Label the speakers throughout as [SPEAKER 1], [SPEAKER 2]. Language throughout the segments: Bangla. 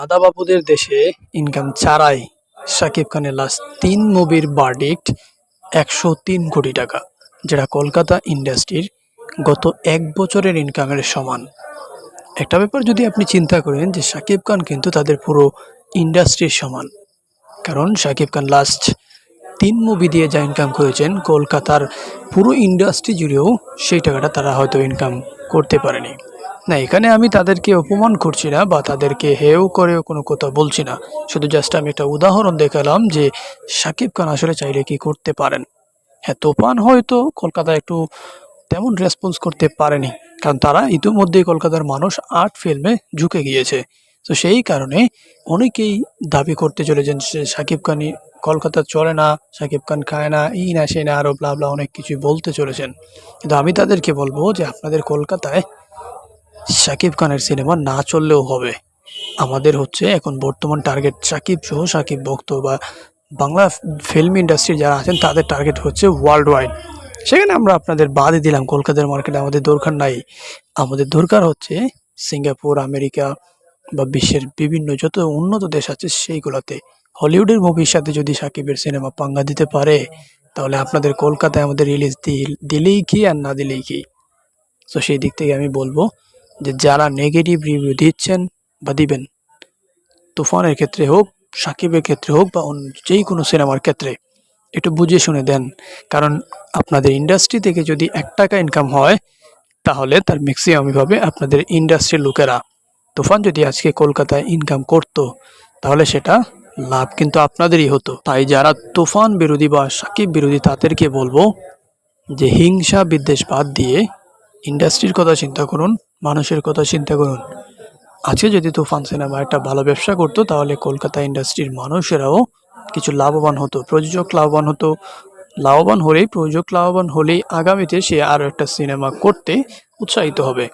[SPEAKER 1] দাদাবাবুদের দেশে ইনকাম ছাড়াই শাকিব খানের লাস্ট তিন মুভির বার্ডিক্ট একশো তিন কোটি টাকা, যেটা কলকাতা ইন্ডাস্ট্রির গত এক বছরের ইনকামের সমান। একটা ব্যাপার যদি আপনি চিন্তা করেন যে শাকিব খান কিন্তু তাদের পুরো ইন্ডাস্ট্রির সমান। কারণ শাকিব খান লাস্ট তিন মুভি দিয়ে যা ইনকাম করেছেন, কলকাতার পুরো ইন্ডাস্ট্রি জুড়েও সেই টাকাটা তারা হয়তো ইনকাম করতে পারেনি। না, এখানে আমি তাদেরকে অপমান করছি না বা তাদেরকে হেও করে কোনো কথা বলছি না। শুধু জাস্ট আমি একটা উদাহরণ দেখালাম যে শাকিব খান আসলে চাইলে কি করতে পারেন। হ্যাঁ তোফান হয়তো কলকাতা একটু তেমন রেসপন্স করতে পারেনি, কারণ তারা ইতিমধ্যেই কলকাতার মানুষ আর্ট ফিল্মে ঝুঁকে গিয়েছে। তো সেই কারণে অনেকেই দাবি করতে চলেছেন যে শাকিব খানই কলকাতা চলে না শাকিব খান খায় না এই না সেই না, আরও ব্লা অনেক কিছু বলতে চলেছেন। কিন্তু আমি তাদেরকে বলব যে আপনাদের কলকাতায় শাকিব খানের সিনেমা না চললেও হবে। আমাদের হচ্ছে এখন বর্তমান টার্গেট সাকিব সহ সাকিব ভক্ত বা বাংলা ফিল্ম ইন্ডাস্ট্রি যারা আছেন, তাদের টার্গেট হচ্ছে ওয়ার্ল্ড ওয়াইড সেখানে আমরা আপনাদের বাদই দিলাম, কলকাতার মার্কেটে আমাদের দরকার নাই। আমাদের দরকার হচ্ছে সিঙ্গাপুর, আমেরিকা বা বিশ্বের বিভিন্ন যত উন্নত দেশ আছে, সেইগুলোতে। হলিউডের মুভির সাথে যদি সাকিবের সিনেমা পাঙ্গা দিতে পারে, তাহলে আপনাদের কলকাতায় আমাদের রিলিজ দিল দিলেই কি আর না দিলেই কি? তো সেই দিক থেকে আমি বলব যে যারা নেগেটিভ রিভিউ দিচ্ছেন বা দিবেন, তুফানের ক্ষেত্রে হোক, সাকিবের ক্ষেত্রে হোক বা অন্য যেই কোনো সিনেমার ক্ষেত্রে, একটু বুঝে শুনে দেন। কারণ আপনাদের ইন্ডাস্ট্রি থেকে যদি এক টাকা ইনকাম হয়, তাহলে তার ম্যাক্সিমামই পাবে আপনাদের ইন্ডাস্ট্রির লোকেরা। তুফান যদি আজকে কলকাতায় ইনকাম করত, তাহলে সেটা লাভ কিন্তু আপনাদেরই হতো। তাই যারা তুফান বিরোধী বা সাকিব বিরোধী, তাদেরকে বলব যে হিংসা বিদ্বেষ বাদ দিয়ে ইন্ডাস্ট্রির কথা চিন্তা করুন। মানুষের কথা চিন্তা করুন। আজকে যদি তুফান সিনেমা একটা ভালো ব্যবসা করতো, তাহলে কলকাতা ইন্ডাস্ট্রির মানুষেরাও কিছু লাভবান হতো, প্রযোজক লাভবান হতো। লাভবান হলেই, প্রযোজক লাভবান হলেই আগামীতে সে আরও একটা সিনেমা করতে উৎসাহিত হবে।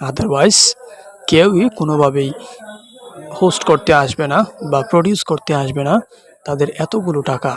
[SPEAKER 1] আদারওয়াইজ কেউই কোনোভাবেই হোস্ট করতে আসবে না বা প্রডিউস করতে আসবে না। তাদের এতগুলো টাকা।